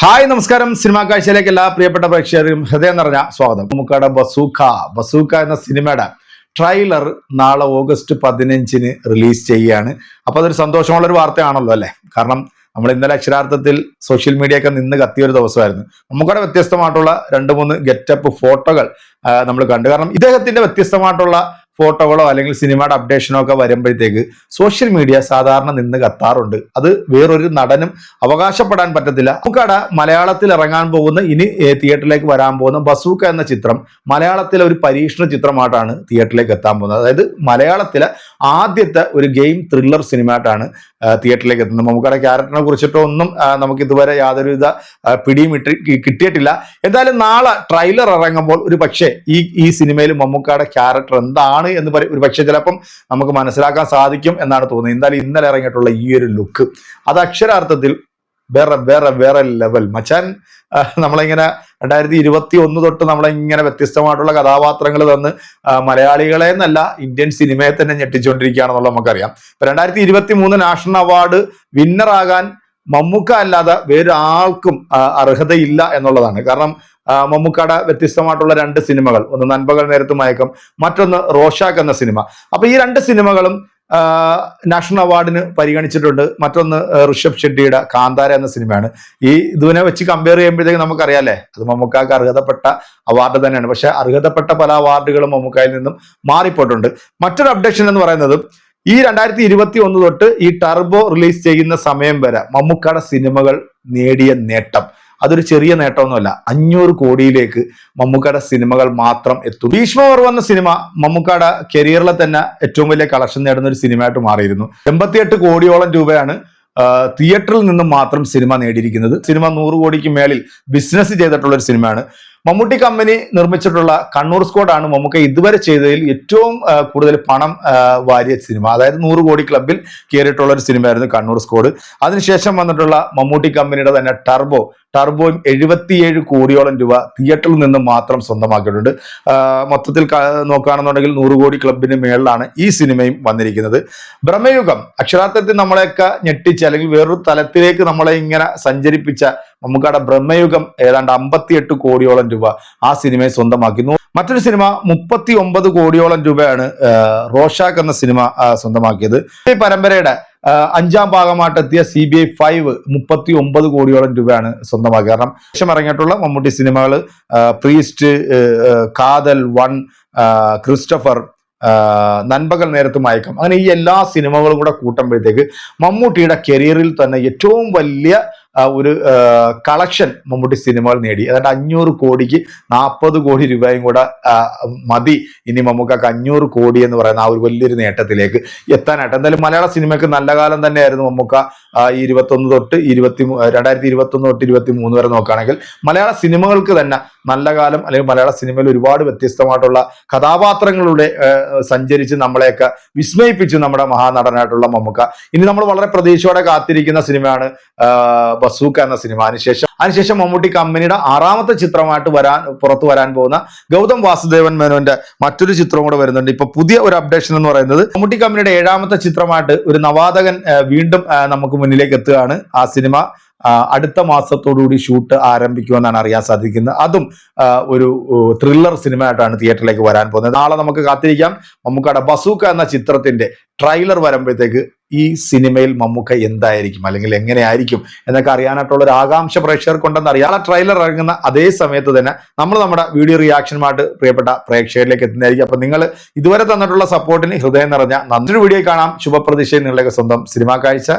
Hi നമസ്കാരം. Cinema കാഴ്ചയിലേക്ക് എല്ലാ പ്രിയപ്പെട്ട പ്രേക്ഷകരും ഹൃദയം നിറഞ്ഞ സ്വാഗതം. നമുക്കടെ ബസൂക്ക ബസൂക്ക എന്ന സിനിമയുടെ ട്രെയിലർ നാളെ ഓഗസ്റ്റ് പതിനഞ്ചിന് റിലീസ് ചെയ്യുകയാണ്. അപ്പോൾ അതൊരു സന്തോഷമുള്ളൊരു വാർത്തയാണല്ലോ അല്ലേ? കാരണം നമ്മൾ ഇന്നലെ അക്ഷരാർത്ഥത്തിൽ സോഷ്യൽ മീഡിയ ഒക്കെ നിന്ന് കത്തിയ ഒരു ദിവസമായിരുന്നു. നമുക്കവിടെ വ്യത്യസ്തമായിട്ടുള്ള രണ്ട് മൂന്ന് ഗെറ്റപ്പ് ഫോട്ടോകൾ നമ്മൾ കണ്ടു. കാരണം ഇദ്ദേഹത്തിന്റെ വ്യത്യസ്തമായിട്ടുള്ള ഫോട്ടോകളോ അല്ലെങ്കിൽ സിനിമയുടെ അപ്ഡേഷനോ ഒക്കെ വരുമ്പോഴത്തേക്ക് സോഷ്യൽ മീഡിയ സാധാരണ നിന്ന് കത്താറുണ്ട്. അത് വേറൊരു നടനും അവകാശപ്പെടാൻ പറ്റത്തില്ല. നമുക്കട മലയാളത്തിൽ ഇറങ്ങാൻ പോകുന്ന ഇനി തിയേറ്ററിലേക്ക് വരാൻ പോകുന്ന ബസൂക്ക എന്ന ചിത്രം മലയാളത്തിലെ ഒരു പരീക്ഷണ ചിത്രമായിട്ടാണ് തിയേറ്ററിലേക്ക് എത്താൻ പോകുന്നത്. അതായത് മലയാളത്തിലെ ആദ്യത്തെ ഒരു ഗെയിം ത്രില്ലർ സിനിമയായിട്ടാണ് തിയേറ്ററിലേക്ക് എത്തുന്നത്. നമുക്കടെ ക്യാരക്ടറിനെ കുറിച്ചിട്ടോ ഒന്നും നമുക്ക് ഇതുവരെ യാതൊരുവിധ പിടിയും കിട്ടിയിട്ടില്ല. എന്തായാലും നാളെ ട്രെയിലർ ഇറങ്ങുമ്പോൾ ഒരു പക്ഷേ ഈ ഈ സിനിമയിൽ മമ്മൂക്കയുടെ ക്യാരക്ടർ എന്താണ് എന്ന് പറയും ഒരു പക്ഷേ ചിലപ്പം നമുക്ക് മനസ്സിലാക്കാൻ സാധിക്കും എന്നാണ് തോന്നുന്നത്. എന്തായാലും ഇന്നലെ ഇറങ്ങിയിട്ടുള്ള ഈ ഒരു ലുക്ക് അത് അക്ഷരാർത്ഥത്തിൽ വേറെ വേറെ വേറെ ലെവൽ മച്ചാൻ നമ്മളിങ്ങനെ രണ്ടായിരത്തി ഇരുപത്തി ഒന്ന് തൊട്ട് നമ്മളിങ്ങനെ വ്യത്യസ്തമായിട്ടുള്ള കഥാപാത്രങ്ങൾ തന്ന് മലയാളികളെ എന്നല്ല ഇന്ത്യൻ സിനിമയെ തന്നെ ഞെട്ടിച്ചുകൊണ്ടിരിക്കുകയാണെന്നുള്ളത് നമുക്കറിയാം. ഇപ്പൊ രണ്ടായിരത്തി ഇരുപത്തി മൂന്ന് നാഷണൽ അവാർഡ് വിന്നറാകാൻ മമ്മൂക്ക അല്ലാതെ വേറെ ആൾക്കും അർഹതയില്ല എന്നുള്ളതാണ്. കാരണം ആ, മമ്മൂക്കയുടെ വ്യത്യസ്തമായിട്ടുള്ള രണ്ട് സിനിമകൾ. ഒന്ന് നൻപകൽ നേരത്ത് മയക്കം മറ്റൊന്ന് റോഷാക്ക് എന്ന സിനിമ. അപ്പൊ ഈ രണ്ട് സിനിമകളും നാഷണൽ അവാർഡിന് പരിഗണിച്ചിട്ടുണ്ട്. മറ്റൊന്ന് ഋഷഭ് ഷെട്ടിയുടെ കാന്താര എന്ന സിനിമയാണ്. ഈ ഇതിനെ വെച്ച് കമ്പയർ ചെയ്യുമ്പോഴത്തേക്ക് നമുക്കറിയാല്ലേ? അത് മമ്മൂക്കാക്ക് അർഹതപ്പെട്ട അവാർഡ് തന്നെയാണ്. പക്ഷെ അർഹതപ്പെട്ട പല അവാർഡുകളും മമ്മൂക്കായിൽ നിന്നും മാറിപ്പോയിട്ടുണ്ട്. മറ്റൊരു അപ്ഡേഷൻ എന്ന് പറയുന്നത് ഈ രണ്ടായിരത്തി ഇരുപത്തി ഒന്ന് തൊട്ട് ഈ ടർബോ റിലീസ് ചെയ്യുന്ന സമയം വരെ മമ്മൂക്കയുടെ സിനിമകൾ നേടിയ നേട്ടം. അതൊരു ചെറിയ നേട്ടമൊന്നുമല്ല. അഞ്ഞൂറ് കോടിയിലേക്ക് മമ്മൂക്കയുടെ സിനിമകൾ മാത്രം എത്തും ഭീഷ്മപർവ് എന്ന സിനിമ മമ്മൂക്കയുടെ കരിയറിലെ തന്നെ ഏറ്റവും വലിയ കളക്ഷൻ നേടുന്ന ഒരു സിനിമയായിട്ട് മാറിയിരുന്നു. എൺപത്തിയെട്ട് കോടിയോളം രൂപയാണ് തിയേറ്ററിൽ നിന്നും മാത്രം സിനിമ നേടിയിരിക്കുന്നത്. സിനിമ നൂറ് കോടിക്ക് മേളിൽ ബിസിനസ് ചെയ്തിട്ടുള്ള ഒരു സിനിമയാണ്. മമ്മൂട്ടി കമ്പനി നിർമ്മിച്ചിട്ടുള്ള കണ്ണൂർ സ്ക്വാഡാണ് മമ്മൂക്ക ഇതുവരെ ചെയ്തതിൽ ഏറ്റവും കൂടുതൽ പണം വാരിയ സിനിമ അതായത് നൂറ് കോടി ക്ലബിൽ കയറിയിട്ടുള്ള ഒരു സിനിമയായിരുന്നു കണ്ണൂർ സ്ക്വാഡ് അതിനുശേഷം വന്നിട്ടുള്ള മമ്മൂട്ടി കമ്പനിയുടെ തന്നെ ടർബോ ടർബോയും എഴുപത്തിയേഴ് കോടിയോളം രൂപ തിയേറ്ററിൽ നിന്ന് മാത്രം സ്വന്തമാക്കിയിട്ടുണ്ട്. മൊത്തത്തിൽ നോക്കുകയാണെന്നുണ്ടെങ്കിൽ നൂറ് കോടി ക്ലബിന് മേളിലാണ് ഈ സിനിമയും വന്നിരിക്കുന്നത്. ബ്രഹ്മയുഗം. അക്ഷരാർത്ഥത്തിൽ നമ്മളെയൊക്കെ ഞെട്ടിച്ച് അല്ലെങ്കിൽ വേറൊരു തലത്തിലേക്ക് നമ്മളെ ഇങ്ങനെ സഞ്ചരിപ്പിച്ച മമ്മൂക്കയുടെ ബ്രഹ്മയുഗം ഏതാണ്ട് അമ്പത്തിയെട്ട് കോടിയോളം രൂപ ആ സിനിമയെ സ്വന്തമാക്കുന്നു മറ്റൊരു സിനിമ മുപ്പത്തി ഒമ്പത് കോടിയോളം രൂപയാണ് റോഷാക്ക് എന്ന സിനിമ സ്വന്തമാക്കിയത്. ഈ പരമ്പരയുടെ അഞ്ചാം ഭാഗമായിട്ടെത്തിയ സി ബി ഐ ഫൈവ് മുപ്പത്തി ഒമ്പത് കോടിയോളം രൂപയാണ് സ്വന്തമാക്കിയത്. കാരണം ശേഷം ഇറങ്ങിയിട്ടുള്ള മമ്മൂട്ടി സിനിമകൾ പ്രീസ്റ്റ് കാതൽ വൺ ക്രിസ്റ്റഫർ നൻപകൽ നേരത്തും മയക്കം. അങ്ങനെ ഈ എല്ലാ സിനിമകളും കൂടെ കൂട്ടുമ്പോഴത്തേക്ക് മമ്മൂട്ടിയുടെ കരിയറിൽ തന്നെ ഏറ്റവും വലിയ ഒരു കളക്ഷൻ മമ്മൂട്ടി സിനിമകൾ നേടി. അതായത് അഞ്ഞൂറ് കോടിക്ക് നാൽപ്പത് കോടി രൂപയും കൂടെ മതി. ഇനി മമ്മൂക്കാക്ക് അഞ്ഞൂറ് കോടി എന്ന് പറയുന്ന ആ ഒരു വലിയൊരു നേട്ടത്തിലേക്ക് എത്താനായിട്ട്. എന്തായാലും മലയാള സിനിമയ്ക്ക് നല്ല കാലം തന്നെയായിരുന്നു മമ്മൂക്ക. ഈ ഇരുപത്തൊന്ന് തൊട്ട് ഇരുപത്തി രണ്ടായിരത്തി ഇരുപത്തൊന്ന് തൊട്ട് ഇരുപത്തി മൂന്ന് വരെ നോക്കുകയാണെങ്കിൽ മലയാള സിനിമകൾക്ക് തന്നെ നല്ല കാലം അല്ലെങ്കിൽ മലയാള സിനിമയിൽ ഒരുപാട് വ്യത്യസ്തമായിട്ടുള്ള കഥാപാത്രങ്ങളുടെ സഞ്ചരിച്ച് നമ്മളെയൊക്കെ വിസ്മയിപ്പിച്ചു നമ്മുടെ മഹാനടനായിട്ടുള്ള മമ്മൂക്ക. ഇനി നമ്മൾ വളരെ പ്രതീക്ഷയോടെ കാത്തിരിക്കുന്ന സിനിമയാണ് ബസൂക്ക എന്ന സിനിമ അതിനുശേഷം അതിനുശേഷം മമ്മൂട്ടി കമ്പനിയുടെ ആറാമത്തെ ചിത്രമായിട്ട് വരാൻ പുറത്തു വരാൻ പോകുന്ന ഗൗതം വാസുദേവൻ മേനോന്റെ മറ്റൊരു ചിത്രം കൂടെ വരുന്നുണ്ട്. ഇപ്പൊ പുതിയ ഒരു അപ്ഡേഷൻ എന്ന് പറയുന്നത് മമ്മൂട്ടി കമ്പനിയുടെ ഏഴാമത്തെ ചിത്രമായിട്ട് ഒരു നവാതകൻ വീണ്ടും നമുക്ക് മുന്നിലേക്ക് എത്തുകയാണ് ആ സിനിമ അടുത്ത മാസത്തോടുകൂടി ഷൂട്ട് ആരംഭിക്കുമെന്നാണ് അറിയാൻ സാധിക്കുന്നത്. അതും ഒരു ത്രില്ലർ സിനിമയായിട്ടാണ് തിയേറ്ററിലേക്ക് വരാൻ പോകുന്നത്. നാളെ നമുക്ക് കാത്തിരിക്കാം. മമ്മൂക്കയുടെ ബസൂക്ക എന്ന ചിത്രത്തിന്റെ ട്രെയിലർ വരുമ്പോഴത്തേക്ക് ഈ സിനിമയിൽ മമ്മൂക്ക എന്തായിരിക്കും? അല്ലെങ്കിൽ എങ്ങനെയായിരിക്കും? എന്നൊക്കെ അറിയാനായിട്ടുള്ള ഒരു ആകാംക്ഷ പ്രേക്ഷകർക്കുണ്ടെന്ന് അറിയാം. ആ ട്രെയിലർ ഇറങ്ങുന്ന അതേ സമയത്ത് തന്നെ നമ്മൾ നമ്മുടെ വീഡിയോ റിയാക്ഷനുമായിട്ട് പ്രിയപ്പെട്ട പ്രേക്ഷകരിലേക്ക് എത്തുന്നതായിരിക്കും. അപ്പൊ നിങ്ങൾ ഇതുവരെ തന്നിട്ടുള്ള സപ്പോർട്ടിന് ഹൃദയം നിറഞ്ഞ നല്ലൊരു വീഡിയോ കാണാം. ശുഭപ്രതീക്ഷയിൽ നിങ്ങളുടെയൊക്കെ സ്വന്തം സിനിമാ കാഴ്ച.